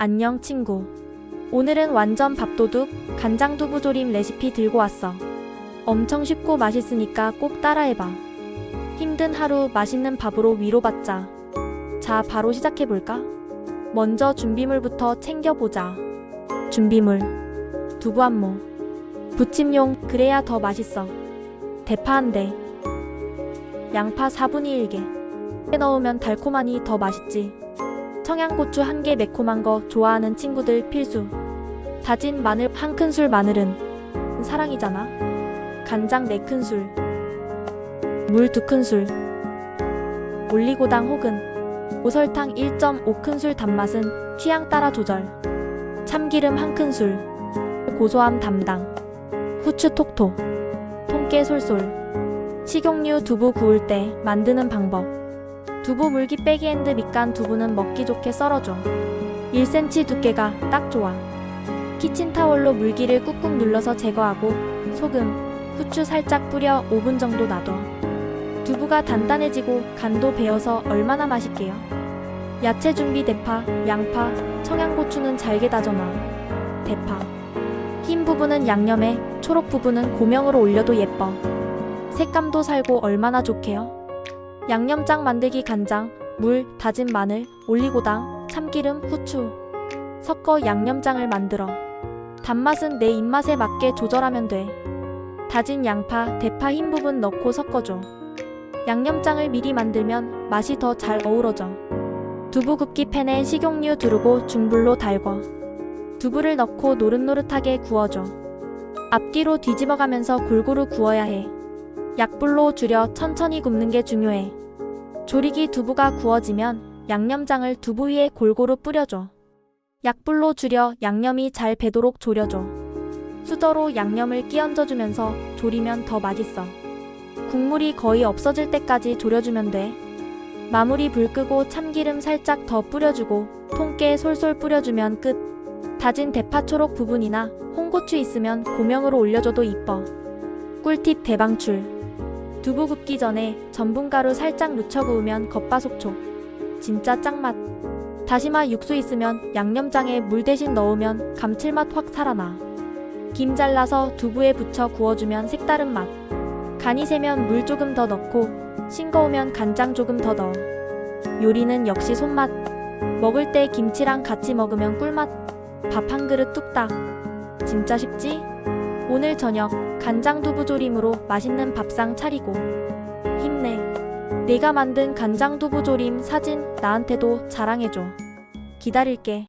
안녕 친구. 오늘은 완전 밥도둑 간장두부조림 레시피 들고 왔어. 엄청 쉽고 맛있으니까 꼭 따라해봐. 힘든 하루 맛있는 밥으로 위로받자. 자, 바로 시작해볼까? 먼저 준비물부터 챙겨보자. 준비물. 두부 한 모. 부침용, 그래야 더 맛있어. 대파 한 대. 양파 4분의 1개. 넣으면 달콤하니 더 맛있지. 청양고추 한 개 매콤한 거 좋아하는 친구들 필수. 다진 마늘 한 큰술 마늘은 사랑이잖아. 간장 4큰술. 물 2큰술. 올리고당 혹은 오설탕 1.5 큰술 단맛은 취향 따라 조절. 참기름 한 큰술. 고소함 담당. 후추 톡톡. 통깨 솔솔. 식용유 두부 구울 때 만드는 방법. 두부 물기 빼기 앤드 밑간 두부는 먹기 좋게 썰어줘. 1cm 두께가 딱 좋아. 키친타월로 물기를 꾹꾹 눌러서 제거하고 소금, 후추 살짝 뿌려 5분 정도 놔둬. 두부가 단단해지고 간도 배어서 얼마나 맛있게요. 야채 준비 대파, 양파, 청양고추는 잘게 다져놔. 대파. 흰 부분은 양념에, 초록 부분은 고명으로 올려도 예뻐. 색감도 살고 얼마나 좋게요. 양념장 만들기 간장, 물, 다진 마늘, 올리고당, 참기름, 후추. 섞어 양념장을 만들어. 단맛은 내 입맛에 맞게 조절하면 돼. 다진 양파, 대파 흰 부분 넣고 섞어줘. 양념장을 미리 만들면 맛이 더 잘 어우러져. 두부 굽기 팬에 식용유 두르고 중불로 달궈. 두부를 넣고 노릇노릇하게 구워줘. 앞뒤로 뒤집어가면서 골고루 구워야 해. 약불로 줄여 천천히 굽는 게 중요해. 조리기 두부가 구워지면 양념장을 두부 위에 골고루 뿌려줘. 약불로 줄여 양념이 잘 배도록 졸여줘. 수저로 양념을 끼얹어주면서 졸이면 더 맛있어. 국물이 거의 없어질 때까지 졸여주면 돼. 마무리 불 끄고 참기름 살짝 더 뿌려주고 통깨 솔솔 뿌려주면 끝. 다진 대파 초록 부분이나 홍고추 있으면 고명으로 올려줘도 이뻐. 꿀팁 대방출. 두부 굽기 전에 전분가루 살짝 묻혀 구우면 겉바속촉. 진짜 짱맛. 다시마 육수 있으면 양념장에 물 대신 넣으면 감칠맛 확 살아나. 김 잘라서 두부에 붙여 구워주면 색다른 맛. 간이 세면 물 조금 더 넣고 싱거우면 간장 조금 더 넣어. 요리는 역시 손맛. 먹을 때 김치랑 같이 먹으면 꿀맛. 밥 한 그릇 뚝딱. 진짜 쉽지? 오늘 저녁 간장 두부조림으로 맛있는 밥상 차리고 힘내. 내가 만든 간장 두부조림 사진 나한테도 자랑해줘. 기다릴게.